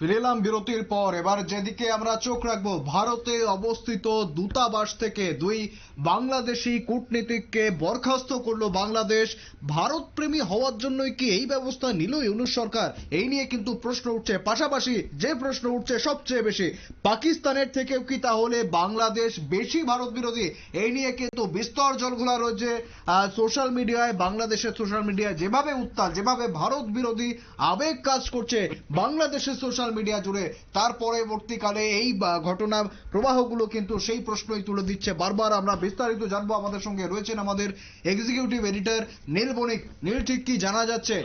ফিরে বিরতির পর। এবার যেদিকে আমরা চোখ রাখব, ভারতে অবস্থিত দূতাবাস থেকে দুই বাংলাদেশি কূটনীতিককে বরখাস্ত করল বাংলাদেশ। ভারতপ্রেমী হওয়ার জন্যই কি এই ব্যবস্থা নিল ইউনুস সরকার? এই নিয়ে কিন্তু প্রশ্ন উঠছে। পাশাপাশি যে প্রশ্ন উঠছে সবচেয়ে বেশি, পাকিস্তানের থেকেও কি তাহলে বাংলাদেশ বেশি ভারত বিরোধী? এই নিয়ে কিন্তু বিস্তর জলঘোলা রয়েছে সোশ্যাল মিডিয়ায়, বাংলাদেশের সোশ্যাল মিডিয়ায় যেভাবে উত্তাল, যেভাবে ভারত বিরোধী আবেগ কাজ করছে, বাংলাদেশের সোশ্যাল মিডিয়া জুড়ে। তার পরবর্তীকালে এই ঘটনা প্রবাহগুলো কিন্তু সেই প্রশ্নই তুলে দিচ্ছে। বারবার আমরা বিস্তারিত জানব আমাদের সঙ্গে। রয়েছেন আমাদের এক্সিকিউটিভ এডিটর নীল বণিক। নীল, ঠিক কি জানা যাচ্ছে?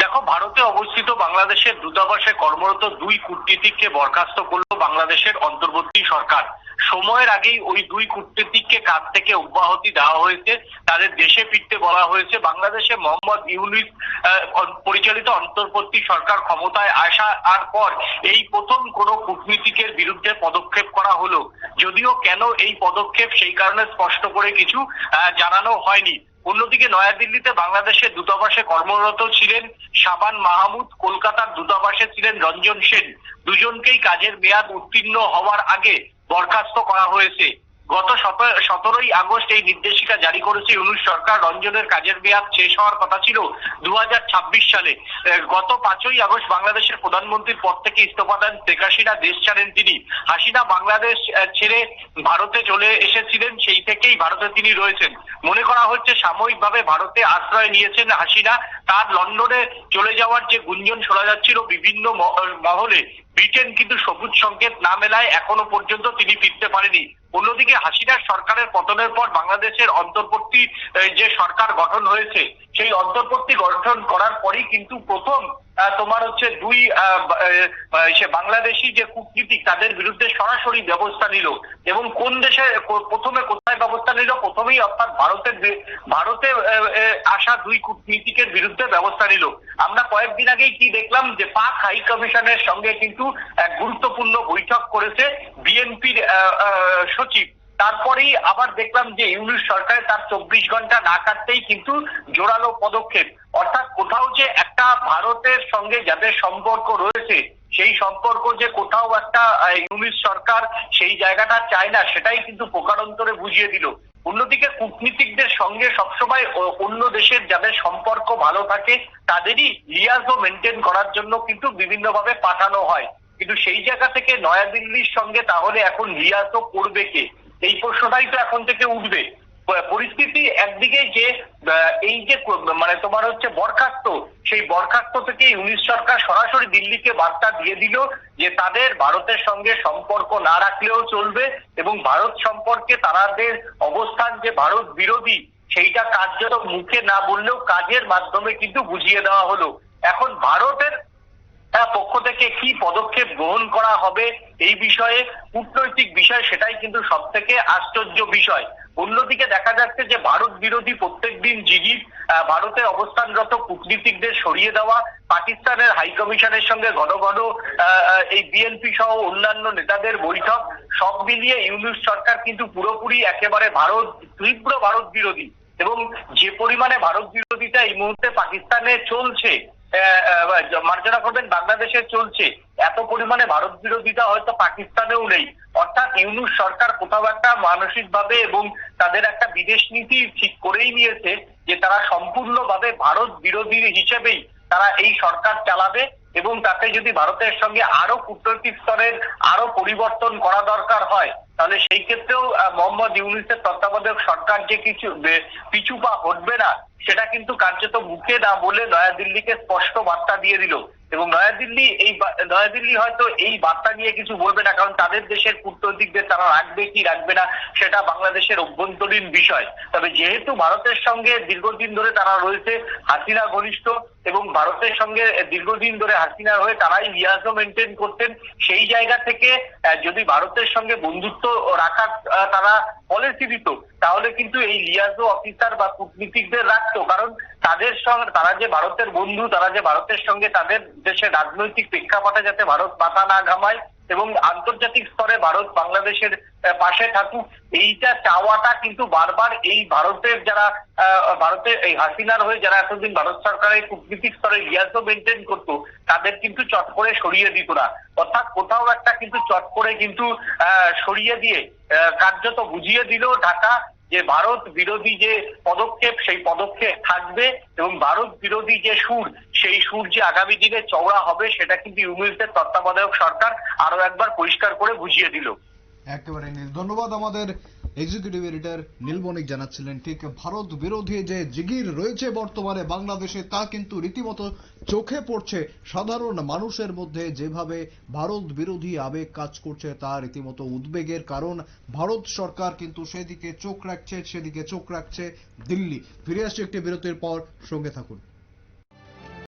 দেখো, ভারতে অবস্থিত বাংলাদেশের দূতাবাসে কর্মরত দুই কূটনীতিককে বরখাস্ত করল বাংলাদেশের অন্তর্বর্তী সরকার। সময়ের আগেই ওই দুই কূটনীতিককে কাজ থেকে অব্যাহতি দেওয়া হয়েছে। তাদের দেশে ফিরতে বলা হয়েছে, বাংলাদেশে মোহাম্মদ ইউনুস পরিচালিত অন্তর্বর্তী সরকার ক্ষমতায় আসা আর পর এই প্রথম কোনো কূটনীতিকের বিরুদ্ধে পদক্ষেপ করা হলো। যদিও কেন এই পদক্ষেপ, সেই কারণে স্পষ্ট করে কিছু জানানো হয়নি। অন্যদিকে নয়াদিল্লিতে বাংলাদেশের দূতাবাসে কর্মরত ছিলেন শাবান মাহমুদ, কলকাতার দূতাবাসে ছিলেন রঞ্জন সেন। দুজনকেই কাজের মেয়াদ উত্তীর্ণ হওয়ার আগে বরখাস্ত করা হয়েছে। গত সতেরোই আগস্ট এই নির্দেশিকা জারি করেছে ইউনুস সরকার। রঞ্জনের কাজের মেয়াদ শেষ হওয়ার কথা ছিল দু হাজার ছাব্বিশ সালে। গত পাঁচই আগস্ট বাংলাদেশের প্রধানমন্ত্রীর পদ থেকে ইস্তফা দেন শেখ হাসিনা দেশ ছাড়েন তিনি। হাসিনা বাংলাদেশ ছেড়ে ভারতে চলে এসেছিলেন, সেই থেকেই ভারতে তিনি রয়েছেন। মনে করা হচ্ছে সাময়িকভাবে ভারতে আশ্রয় নিয়েছেন হাসিনা। তার লন্ডনে চলে যাওয়ার যে গুঞ্জন শোনা যাচ্ছিল বিভিন্ন মহলে ব্রিটেন কিন্তু সবুজ সংকেত না মেলায় এখনও পর্যন্ত তিনি ফিরতে পারেনি। অন্যদিকে হাসিনার সরকারের পতনের পর বাংলাদেশের অন্তর্বর্তী যে সরকার গঠন হয়েছে, সেই অন্তর্বর্তী গঠন করার পরেই কিন্তু প্রথম তোমার হচ্ছে দুই সে বাংলাদেশি যে কূটনীতিক, তাদের বিরুদ্ধে সরাসরি ব্যবস্থা নিল এবং কোন দেশে প্রথমে কোথায় ব্যবস্থা নিল, প্রথমেই অর্থাৎ ভারতের ভারতে আসা দুই কূটনীতিকের বিরুদ্ধে ব্যবস্থা নিল। আমরা কয়েকদিন আগেই কি দেখলাম যে পাক হাই কমিশনের সঙ্গে কিন্তু এক গুরুত্বপূর্ণ বৈঠক করেছে বিএনপির সচিব। তারপরেই আবার দেখলাম যে ইউনুস সরকার তার চব্বিশ ঘণ্টা না কাটতেই কিন্তু জোরালো পদক্ষেপ। অর্থাৎ কোথাও যে একটা ভারতের সঙ্গে যাদের সম্পর্ক রয়েছে সেই সম্পর্ক যে কোথাও একটা আহ, ইউনুস সরকার সেই জায়গাটা চায় না সেটাই কিন্তু প্রকারান্তরে বুঝিয়ে দিল। অন্যদিকে কূটনীতিকদের সঙ্গে সবসময় অন্য দেশের যাদের সম্পর্ক ভালো থাকে তাদেরই লিয়াজও মেনটেন করার জন্য কিন্তু বিভিন্নভাবে পাঠানো হয়। কিন্তু সেই জায়গা থেকে নয়াদিল্লির সঙ্গে তাহলে এখন লিয়াজও করবে কে? এই প্রশ্নটাই তো এখন থেকে উঠবে। পরিস্থিতি একদিকে যে এই যে মানে তোমার হচ্ছে বরখাস্ত, সেই বরখাস্ত থেকে ইউনিশ সরকার সরাসরি দিল্লিকে বার্তা দিয়ে দিল যে তাদের ভারতের সঙ্গে সম্পর্ক না রাখলেও চলবে এবং ভারত সম্পর্কে তাদের অবস্থান যে ভারত বিরোধী, সেইটা কার্যত মুখে না বললেও কাজের মাধ্যমে কিন্তু বুঝিয়ে দেওয়া হলো। এখন ভারতের তার পক্ষ থেকে কি পদক্ষেপ গ্রহণ করা হবে এই বিষয়ে কূটনৈতিক বিষয় সেটাই কিন্তু সব থেকে আশ্চর্য বিষয়। অন্যদিকে দেখা যাচ্ছে যে ভারত বিরোধী প্রত্যেক দিন জিগির ভারতে অবস্থানরত কূটনীতিকদের সরিয়ে দেওয়া, পাকিস্তানের হাইকমিশনের সঙ্গে ঘন ঘন এই বিএনপি সহ অন্যান্য নেতাদের বৈঠক, সব মিলিয়ে ইউনুস সরকার কিন্তু পুরোপুরি একেবারে ভারত, তীব্র ভারত বিরোধী। এবং যে পরিমাণে ভারত বিরোধিতা এই মুহূর্তে পাকিস্তানে চলছে মার্জনা করবেন, বাংলাদেশে চলছে। এত পরিমাণে ভারত বিরোধিতা হয়তো পাকিস্তানেও নেই। অর্থাৎ ইউনুস সরকার কোথাও একটা মানসিক ভাবে এবং তাদের একটা বিদেশ নীতি ঠিক করেই নিয়েছে যে তারা সম্পূর্ণভাবে ভারত বিরোধী হিসেবেই তারা এই সরকার চালাবে এবং তাতে যদি ভারতের সঙ্গে আরও কূটনৈতিক স্তরের আরও পরিবর্তন করা দরকার হয় তাহলে সেই ক্ষেত্রেও মোহাম্মদ ইউনুসের তত্ত্বাবধায়ক সরকার যে কিছু পিছু পা হটবে না, সেটা কিন্তু কার্যত মুখে না বলে নয়াদিল্লিকে স্পষ্ট বার্তা দিয়ে দিল। এবং নয়াদিল্লি এই নয়াদিল্লি হয়তো এই বার্তা নিয়ে কিছু বলবে না, কারণ তাদের দেশের কূটনৈতিকদের তারা রাখবে কি রাখবে না, সেটা বাংলাদেশের অভ্যন্তরীণ বিষয়। তবে যেহেতু ভারতের সঙ্গে দীর্ঘদিন ধরে তারা রয়েছে, হাসিনা ঘনিষ্ঠ এবং ভারতের সঙ্গে দীর্ঘদিন ধরে হাসিনার হয়ে তারাই লিয়াজও মেনটেন করতেন, সেই জায়গা থেকে যদি ভারতের সঙ্গে বন্ধুত্ব রাখার তারা পলিসি দিত, তাহলে কিন্তু এই লিয়াজো অফিসার বা কূটনীতিকদের রাখতো। কারণ তাদের সঙ্গে তারা যে ভারতের বন্ধু, তারা যে ভারতের সঙ্গে তাদের দেশের রাজনৈতিক প্রেক্ষাপটে যাতে ভারত মাথা না ঘামায় এবং আন্তর্জাতিক স্তরে ভারত বাংলাদেশের পাশে থাকুক এইটা চাওয়াটা কিন্তু বারবার এই ভারতের যারা আহ, ভারতের এই হাসিনার হয়ে যারা এতদিন ভারত সরকারের কূটনীতিক স্তরে লিয়াজও মেনটেন করতো তাদের কিন্তু চট করে সরিয়ে দিত না। অর্থাৎ কোথাও একটা কিন্তু চট করে কিন্তু সরিয়ে দিয়ে কার্যত বুঝিয়ে দিল ঢাকা যে ভারত বিরোধী যে পদক্ষেপ, সেই পদক্ষেপ থাকবে এবং ভারত বিরোধী যে সুর, সেই সুর যে আগামী দিনে চওড়া হবে, সেটা কিন্তু ইউনিসের তত্ত্বাবধায়ক সরকার আরও একবার পরিষ্কার করে বুঝিয়ে দিল। একেবারে ধন্যবাদ আমাদের এক্সিকিউটিভ এডিটর নীলবণিক জানাচ্ছিলেন, ঠিক, ভারত বিরোধী যে জিগির রয়েছে বর্তমানে বাংলাদেশে, তা কিন্তু রীতিমতো চোখে পড়ছে। সাধারণ মানুষের মধ্যে যেভাবে ভারত বিরোধী আবেগ কাজ করছে, তা রীতিমতো উদ্বেগের কারণ। ভারত সরকার কিন্তু সেদিকে চোখ রাখছে, সেদিকে চোখ রাখছে দিল্লি। ফিরে আসছে একটি বিরতির পর, সঙ্গে থাকুন।